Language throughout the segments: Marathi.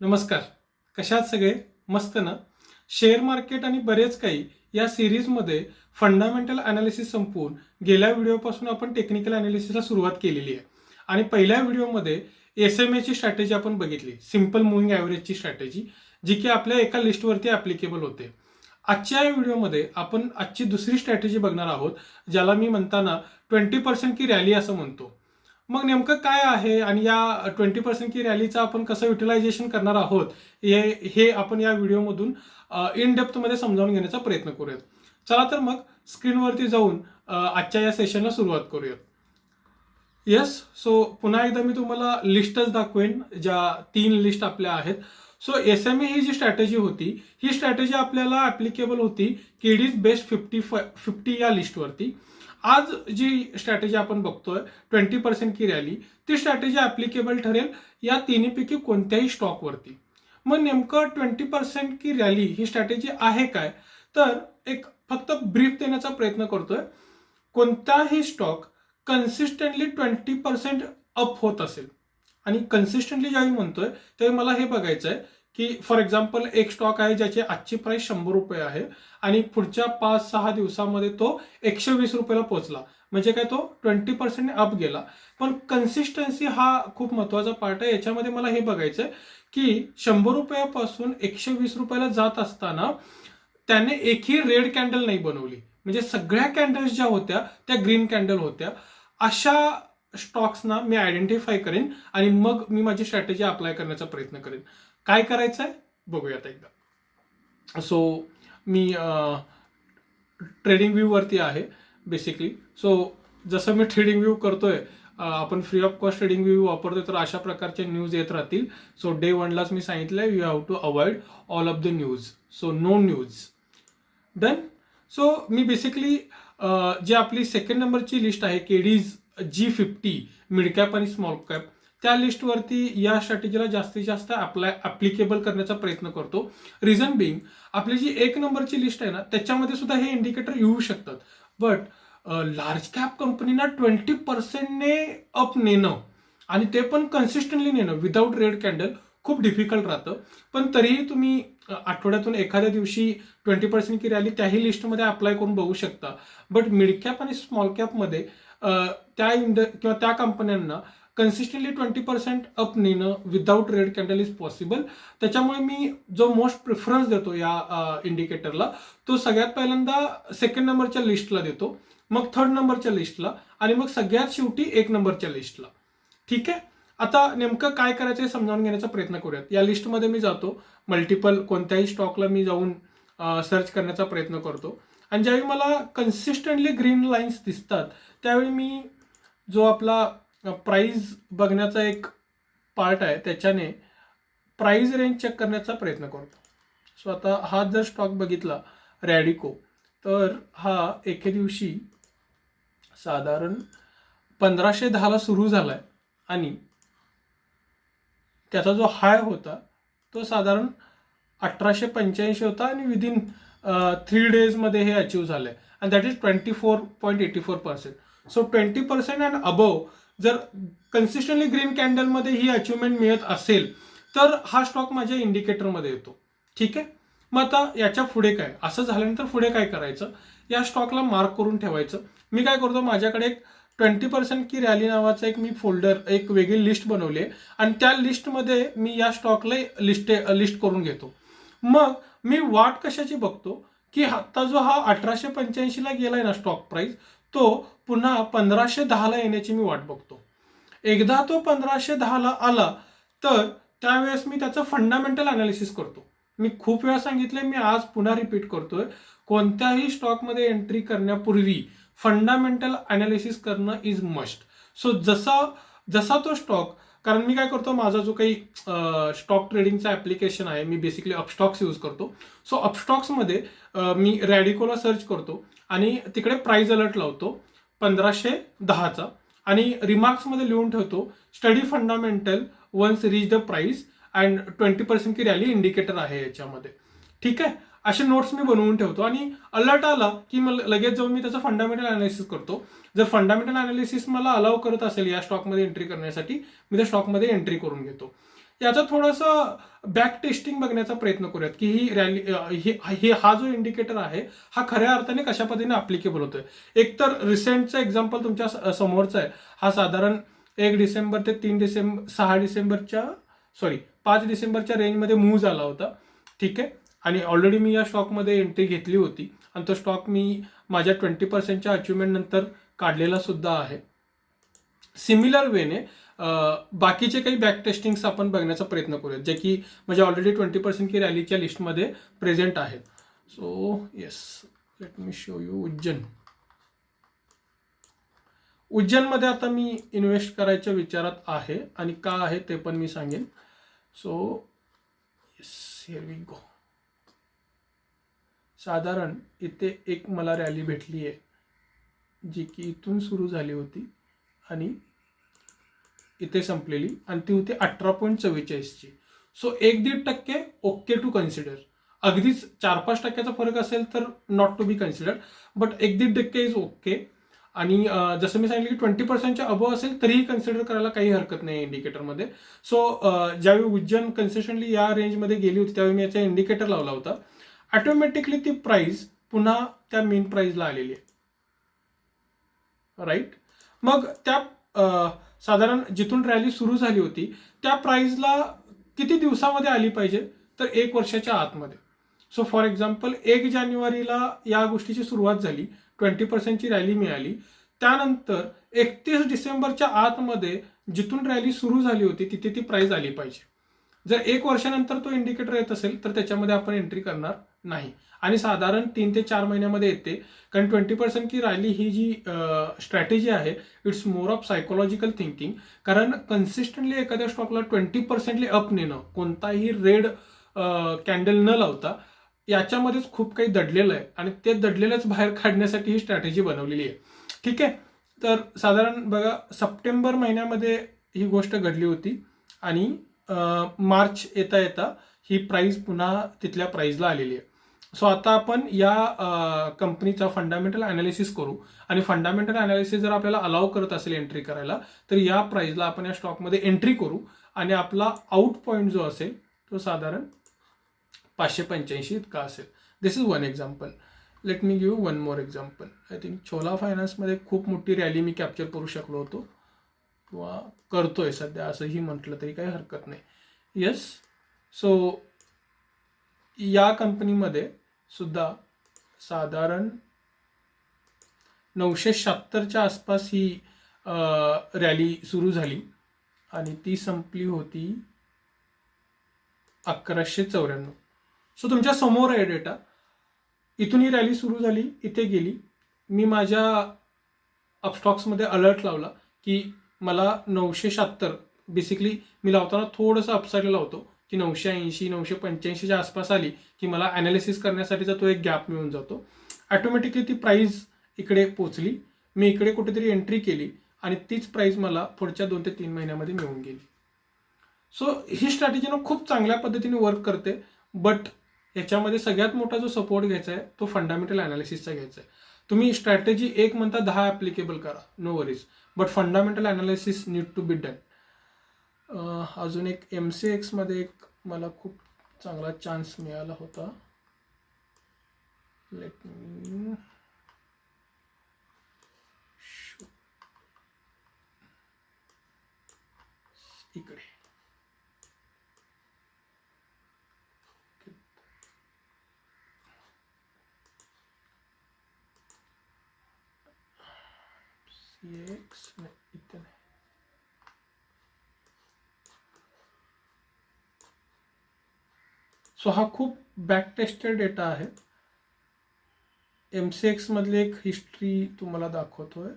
नमस्कार. कशात सगळे? मस्त ना? शेअर मार्केट आणि बरेच काही या सिरीजमध्ये फंडामेंटल अनालिसिस संपवून गेल्या व्हिडिओपासून आपण टेक्निकल अनालिसिसला सुरुवात केलेली आहे. आणि पहिल्या व्हिडिओमध्ये एस एम एची स्ट्रॅटेजी आपण बघितली. सिंपल मुव्हिंग ॲव्हरेजची स्ट्रॅटेजी जी की आपल्या एका लिस्टवरती ॲप्लिकेबल होते. आजच्या या व्हिडिओमध्ये आपण आजची दुसरी स्ट्रॅटेजी बघणार आहोत ज्याला मी म्हणताना ट्वेंटी पर्सेंट की रॅली असं म्हणतो. मग नेमकं काय आहे आणि या ट्वेंटी पर्सेंट की रॅलीचं आपण कसं युटिलायझेशन करणार आहोत हे हे आपण या व्हिडिओमधून इन डेप्थमध्ये समजावून घेण्याचा प्रयत्न करूयात. चला तर मग स्क्रीनवरती जाऊन आजच्या या सेशनला सुरुवात करूयात. येस सो पुन्हा एकदा मी तुम्हाला लिस्टच दाखवेन ज्या तीन लिस्ट आपल्या आहेत. सो एस एम ए ही जी स्ट्रॅटेजी होती ही स्ट्रॅटेजी आपल्याला ॲप्लिकेबल होती केडीज बेस्ट फिफ्टी फिफ्टी या लिस्टवरती आज जी स्ट्रॅटेजी आपण बघतोय ट्वेंटी पर्सेंट की रॅली ती स्ट्रॅटेजी ॲप्लिकेबल ठरेल या तिन्हीपैकी कोणत्याही स्टॉकवरती मग नेमकं ट्वेंटी पर्सेंट की रॅली ही स्ट्रॅटेजी आहे काय? तर एक फक्त ब्रीफ देण्याचा प्रयत्न करतोय. कोणताही stock consistently twenty percent up होत असेल. आणि कन्सिस्टंटली ज्यावेळी म्हणतोय त्यावेळी मला हे बघायचं आहे की फॉर एक्झाम्पल एक स्टॉक आहे ज्याची आजची प्राइस शंभर रुपये आहे आणि पुढच्या पाच सहा दिवसामध्ये तो एकशे वीस रुपयाला पोहोचला. म्हणजे काय तो ट्वेंटी पर्सेंट अप गेला. पण कन्सिस्टन्सी हा खूप महत्त्वाचा पार्ट आहे. याच्यामध्ये मला हे बघायचं आहे की शंभर रुपयापासून एकशे वीस रुपयाला जात असताना त्याने एकही रेड कॅन्डल नाही बनवली. म्हणजे सगळ्या कॅन्डल्स ज्या होत्या त्या ग्रीन कॅन्डल होत्या. अशा स्टॉक्सना मी आयडेंटिफाय करेन आणि मग मी माझी स्ट्रॅटेजी अप्लाय करण्याचा प्रयत्न करेन. काय करायचं आहे? बघूयात एकदा. सो मी ट्रेडिंग व्ह्यूवरती आहे बेसिकली सो जसं मी ट्रेडिंग व्ह्यू करतोय आपण free of cost trading view वापरतोय तर अशा प्रकारचे न्यूज येत राहतील. सो डे वनलाच मी सांगितलंय you have to avoid all of the news so no news done so me basically जी आपली सेकंड नंबरची लिस्ट आहे केडीज जी फिफ्टी मिड कॅप आणि स्मॉल कॅप त्या लिस्टवरती या स्ट्रॅटेजीला जास्तीत जास्त अप्लाय ॲप्लिकेबल करण्याचा प्रयत्न करतो. रिझन बिंग आपली जी एक नंबरची लिस्ट आहे ना त्याच्यामध्ये सुद्धा हे इंडिकेटर येऊ शकतात. बट लार्ज कॅप कंपनीना ट्वेंटी पर्सेंटने अप नेणं आणि ते पण कन्सिस्टंटली नेणं विदाऊट रेड कॅन्डल खूप डिफिकल्ट राहतं. पण तरीही तुम्ही आठवड्यातून एखाद्या दिवशी ट्वेंटी पर्सेंट की रॅली त्याही लिस्टमध्ये अप्लाय करून बघू शकता. बट मिड कॅप आणि स्मॉल कॅपमध्ये त्या इंड किंवा त्या कंपन्यांना कन्सिस्टंटली ट्वेंटी पर्सेंट अप नेणं without red candle is possible त्याच्यामुळे मी जो मोस्ट प्रिफरन्स देतो या इंडिकेटरला तो सगळ्यात पहिल्यांदा सेकंड नंबरच्या लिस्टला देतो मग थर्ड नंबरच्या लिस्टला आणि मग सगळ्यात शेवटी एक नंबरच्या लिस्टला ठीक आहे? आता नेमकं काय करायचं हे समजावून घेण्याचा प्रयत्न करूयात. या लिस्टमध्ये मी जातो. मल्टिपल कोणत्याही स्टॉकला मी जाऊन सर्च करण्याचा प्रयत्न करतो. आणि ज्यावेळी मला कन्सिस्टंटली ग्रीन लाईन्स दिसतात त्यावेळी मी जो आपला प्राईज बघण्याचा एक पार्ट आहे. त्याच्याने प्राईज रेंज चेक करण्याचा प्रयत्न करतो. सो आता हा जर स्टॉक बघितला रॅडिको तर हा एके दिवशी साधारण पंधराशे दहाला सुरू झालाय. आणि त्याचा जो हाय होता तो साधारण अठराशे पंच्याऐंशी होता आणि विदिन थ्री डेजमध्ये हे अचीव झालंय. आणि that is twenty four point eighty four percent so twenty percent and above जर कन्सिस्टंटली ग्रीन कॅन्डलमध्ये ही अचिव्हमेंट मिळत असेल तर हा स्टॉक माझ्या इंडिकेटरमध्ये येतो. ठीक आहे? मग आता याच्यापुढे काय? असं झाल्यानंतर पुढे काय करायचं? या स्टॉकला मार्क करून ठेवायचं. मी काय करतो? माझ्याकडे एक ट्वेंटी पर्सेंट की रॅली नावाचा एक मी फोल्डर एक वेगळी लिस्ट बनवली आहे. आणि त्या लिस्टमध्ये मी या स्टॉकला लिस्ट लिस्ट करून घेतो. मग मी वाट कशाची बघतो? की आता जो हा अठराशे पंच्याऐंशीला गेला आहे ना स्टॉक प्राईस तो पुन्हा पंधराशे दहाला येण्याची मी वाट बघतो. एकदा तो पंधराशे दहाला आला तर त्यावेळेस मी त्याचं फंडामेंटल अनालिसिस करतो. मी खूप वेळा सांगितलंय मी आज पुन्हा रिपीट करतोय. कोणत्याही स्टॉकमध्ये एंट्री करण्यापूर्वी फंडामेंटल अनालिसिस करणं इज मस्ट सो जसा जसा तो स्टॉक कारण मी काय करतो माझा जो काही स्टॉक ट्रेडिंगचा ऍप्लिकेशन आहे मी बेसिकली अपस्टॉक्स यूज करतो. सो अपस्टॉक्समध्ये मी रॅडिकोला सर्च करतो आणि तिकडे प्राईज अलर्ट लावतो पंधराशे दहाचा. आणि रिमार्क्समध्ये लिहून ठेवतो study fundamental once reach the price and twenty percent की रॅली इंडिकेटर आहे याच्यामध्ये. ठीक आहे? असे नोट्स मी बनवून ठेवतो आणि अलर्ट आला की मग लगेच जाऊन मी त्याचं फंडामेंटल अनालिसिस करतो. जर फंडामेंटल अनालिसिस मला अलाव करत असेल या स्टॉकमध्ये एंट्री करण्यासाठी मी त्या स्टॉकमध्ये एंट्री करून घेतो. याचा थोडंसं बॅक टेस्टिंग बघण्याचा प्रयत्न करूयात की ही रॅली हे हा जो इंडिकेटर आहे हा खऱ्या अर्थाने कशा पद्धतीने अप्लिकेबल होतोय. एक तर रिसेंटचं एक्झाम्पल तुमच्या स- समोरचं आहे. हा साधारण एक डिसेंबर ते तीन डिसेंबर सहा डिसेंबरच्या सॉरी पाच डिसेंबरच्या रेंजमध्ये मूव्ह झाला होता. ठीक आहे? आणि ऑलरेडी मी या स्टॉकमध्ये एंट्री घेतली होती. आणि तो स्टॉक मी माझ्या ट्वेंटी पर्सेंटच्या अचिव्हमेंटनंतर काढलेला सुद्धा आहे. सिमिलर वेने बाकीचे काही बॅक टेस्टिंग्स आपण बघण्याचा प्रयत्न करूयात जे की म्हणजे ऑलरेडी ट्वेंटी पर्सेंट की रॅलीच्या लिस्टमध्ये प्रेझेंट आहेत. So yes let me show you Ujjain उज्जैनमध्ये आता मी इन्व्हेस्ट करायच्या विचारात आहे आणि का आहे ते पण मी सांगेन. So yes here we go साधारण इथे एक मला रॅली भेटली आहे जी की इथून सुरू झाली होती आणि इथे संपलेली आणि ती होती अठरा पॉईंट चव्वेचाळीसची सो एक दीड टक्के ओके टू कन्सिडर अगदीच चार पाच टक्क्याचा फरक असेल तर not to be consider but एक दीड टक्के इज ओके आणि जसं मी सांगितलं की ट्वेंटी पर्सेंटच्या अबव असेल तरीही कन्सिडर करायला काही हरकत नाही इंडिकेटरमध्ये सो ज्यावेळी उज्जैन कन्सेशनली या रेंजमध्ये गेली होती त्यावेळी मी याचा इंडिकेटर लावला होता. ॲटोमॅटिकली ती प्राईज पुन्हा त्या मेन प्राईजला आलेली आहे. राईट मग त्या साधारण जिथून रॅली सुरू झाली होती त्या प्राईजला किती दिवसामध्ये आली पाहिजे? तर एक वर्षाच्या आतमध्ये. सो फॉर एक्झाम्पल एक जानेवारीला या गोष्टीची सुरुवात झाली ट्वेंटी पर्सेंटची रॅली मिळाली. त्यानंतर एकतीस डिसेंबरच्या आतमध्ये जिथून रॅली सुरू झाली होती तिथे ती प्राईज आली पाहिजे. जर एक वर्षानंतर तो इंडिकेटर येत असेल तर त्याच्यामध्ये आपण एंट्री करणार नाही. आणि साधारण तीन ते चार महिन्यामध्ये येते. कारण ट्वेंटी पर्सेंट की रॅली ही जी स्ट्रॅटेजी आहे it's more of psychological thinking कारण कन्सिस्टंटली एखाद्या स्टॉकला ट्वेंटी पर्सेंटली अप नेणं कोणताही रेड कॅन्डल न लावता याच्यामध्येच खूप काही दडलेलं आहे. आणि ते दडलेलंच बाहेर काढण्यासाठी ही स्ट्रॅटेजी बनवलेली आहे. ठीक आहे? तर साधारण बघा सप्टेंबर महिन्यामध्ये ही गोष्ट घडली होती. आणि मार्च येता येता ही प्राईज पुन्हा तिथल्या प्राईजला आलेली आहे. सो आता आपण या कंपनीचा फंडामेंटल अनालिसिस करू. आणि फंडामेंटल अनालिसिस जर आपल्याला अलाव करत असेल एंट्री करायला तर या प्राईजला आपण या स्टॉकमध्ये एंट्री करू. आणि आपला आउट पॉईंट जो असेल तो साधारण पाचशे पंच्याऐंशी इतका असेल. This is one example let me give one more example I think छोला फायनान्समध्ये खूप मोठी रॅली मी कॅप्चर करू शकलो होतो. किंवा करतोय सध्या असंही म्हटलं तरी काही हरकत नाही. येस सो या कंपनीमध्ये सुद्धा साधारण नऊशे शहात्तरच्या आसपास ही रॅली सुरू झाली. आणि ती संपली होती अकराशे चौऱ्याण्णव. सो तुमच्यासमोर आहे डेटा इथून ही रॅली सुरू झाली इथे गेली. मी माझ्या अपस्टॉक्समध्ये अलर्ट लावला की मला नऊशे शहात्तर. बेसिकली मी लावताना थोडंसं अपसाईडला लावतो. की नऊशे ऐंशी नऊशे पंच्याऐंशीच्या आसपास आली की मला अनालिसिस करण्यासाठीचा तो एक गॅप मिळून जातो. ॲटोमॅटिकली ती प्राईज इकडे पोचली. मी इकडे कुठेतरी एंट्री केली आणि तीच प्राईज मला पुढच्या दोन ते तीन महिन्यामध्ये मिळून गेली. सो ही स्ट्रॅटेजी ना खूप चांगल्या पद्धतीने वर्क करते बट याच्यामध्ये सगळ्यात मोठा जो सपोर्ट घ्यायचा आहे तो फंडामेंटल अनालिसिसचा घ्यायचा आहे. तुम्ही स्ट्रॅटेजी एक म्हणता दहा ॲप्लिकेबल करा. No worries but fundamental analysis need to be done अजून एक एम सी एक्समध्ये एक मला खूप चांगला चान्स मिळाला होता. लेट मी इकडे सी एक्स इथे नाही सो हा खूप बॅक टेस्टेड डेटा आहे एम सी एक्समधली एक हिस्ट्री तुम्हाला दाखवतोय.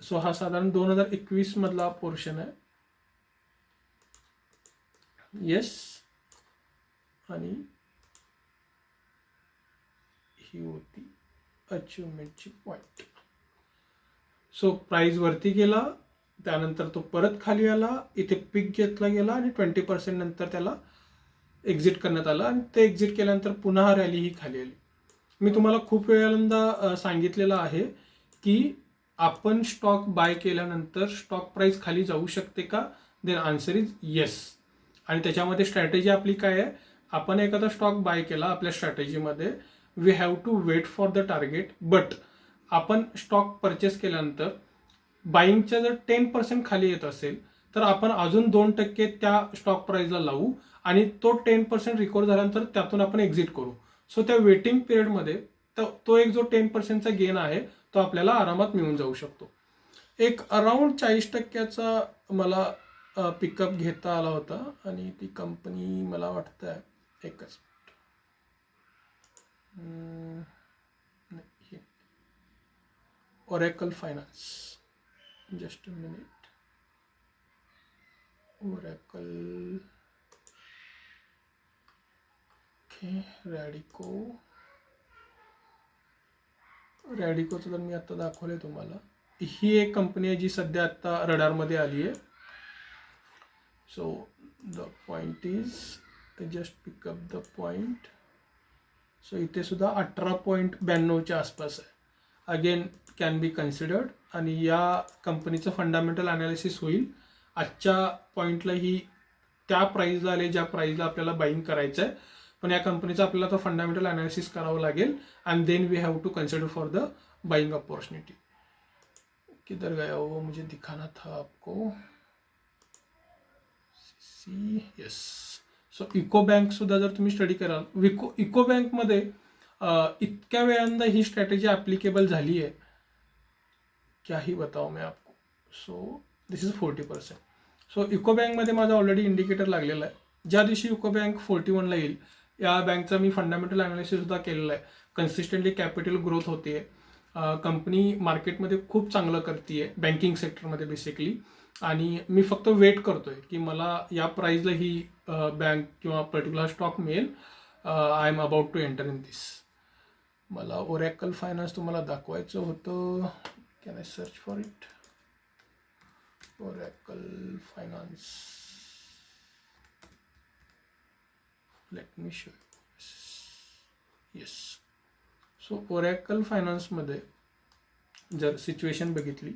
सो हा साधारण दोन हजार एकवीसमधला पोर्शन आहे. येस आणि ही होती अचिव्हमेंटची पॉईंट सो प्राईज वरती गेला त्यानंतर तो परत खाली आला इथे पिक घेतला गेला आणि ट्वेंटी पर्सेंट नंतर त्याला एक्झिट करण्यात आलं आणि ते एक्झिट केल्यानंतर पुन्हा रॅली ही खाली आली. मी तुम्हाला खूप वेळांदा सांगितलेलं आहे की आपण स्टॉक बाय केल्यानंतर स्टॉक प्राईस खाली जाऊ शकते का? देन आन्सर इज येस आणि त्याच्यामध्ये स्ट्रॅटेजी आपली काय आहे? आपण एखादा स्टॉक बाय केला आपल्या स्ट्रॅटेजीमध्ये we have to wait for the target but आपण स्टॉक परचेस केल्यानंतर बाईंगच्या जर टेन पर्सेंट खाली येत असेल तर आपण अजून दोन टक्के त्या स्टॉक प्राईजला लावू. आणि तो टेन पर्सेंट रिकवर झाल्यानंतर त्यातून आपण एक्झिट करू. सो त्या वेटिंग पिरियडमध्ये तो तो एक जो टेन पर्सेंटचा गेन आहे तो आपल्याला आरामात मिळून जाऊ शकतो. एक अराऊंड चाळीस टक्क्याचा मला पिकअप घेता आला होता आणि ती कंपनी मला वाटतं आहे एकच नाही, Oracle finance just minute Oracle okay Radico. रॅडिकोचं तर मी आता दाखवलंय तुम्हाला. ही एक कंपनी आहे जी सध्या आता रडारमध्ये आली आहे. So the point is just pick up the point so इथे सुद्धा अठरा पॉईंट ब्याण्णवच्या आसपास आहे. अगेन कॅन बी कन्सिडर्ड आणि या कंपनीचं फंडामेंटल अनालिसिस होईल. आजच्या पॉईंटला ही त्या प्राईजला आले ज्या प्राईजला आपल्याला बाईंग करायचं आहे पण या कंपनीचं आपल्याला आता फंडामेंटल अनालिसिस करावं लागेल. And then we have to consider for the buying opportunity किधर गया वो? मुझे दिखाना था आपको. See yes so eco bank सुद्धा जर तुम्ही स्टडी कराल विको इको बँकमध्ये इतक्या वेळांदा ही स्ट्रॅटेजी ॲप्लिकेबल झाली आहे. क्याही बताओ मैं आपको. So this is forty percent so eco बँकमध्ये माझा ऑलरेडी इंडिकेटर लागलेला आहे. ज्या दिवशी इको बँक फोर्टी वनला येईल या बँकचा मी फंडामेंटल अनालिसिस सुद्धा आहे. कन्सिस्टंटली कॅपिटल ग्रोथ होते कंपनी मार्केटमध्ये खूप चांगलं करते बँकिंग सेक्टरमध्ये बेसिकली आणि मी फक्त वेट करतोय की मला या प्राईजला ही बँक किंवा पर्टिक्युलर स्टॉक मिळेल. I'm about to enter in this मला ओरॅकल फायनान्स तुम्हाला दाखवायचं होतं. Can I search for it Oracle finance let me show yes so Oracle फायनान्समध्ये जर सिच्युएशन बघितली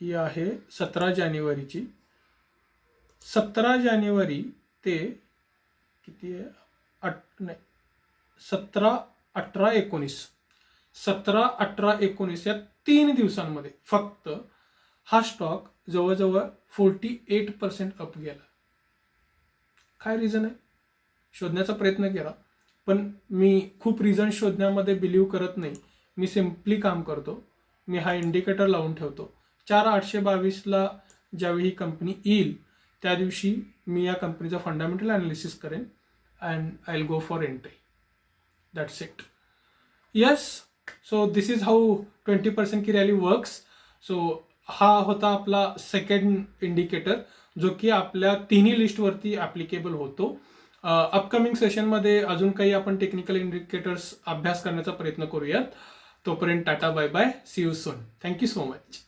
ही आहे सतरा जानेवारीची. सतरा जानेवारी ते किती आहे? आठ नाही. सतरा अठरा एकोणीस. सतरा अठरा एकोणीस या तीन दिवसांमध्ये फक्त हा स्टॉक जवळजवळ फोर्टी एट पर्सेंट अप गेला. काय रिझन आहे? शोधण्याचा प्रयत्न केला. पण मी खूप रिझन शोधण्यामध्ये बिलीव्ह करत नाही. मी सिम्पली काम करतो. मी हा इंडिकेटर लावून ठेवतो. चार आठशे बावीसला ज्यावेळी ही कंपनी येईल त्या दिवशी मी या कंपनीचा फंडामेंटल अनालिसिस करेन and I will go for entry that's it yes so this is how twenty percent की रॅली वर्क्स सो हा होता आपला सेकंड इंडिकेटर जो की आपल्या तिन्ही लिस्टवरती ॲप्लिकेबल होतो. अपकमिंग सेशनमध्ये अजून काही आपण टेक्निकल इंडिकेटर्स अभ्यास करण्याचा प्रयत्न करूयात. तोपर्यंत tata bye bye see you soon thank you so much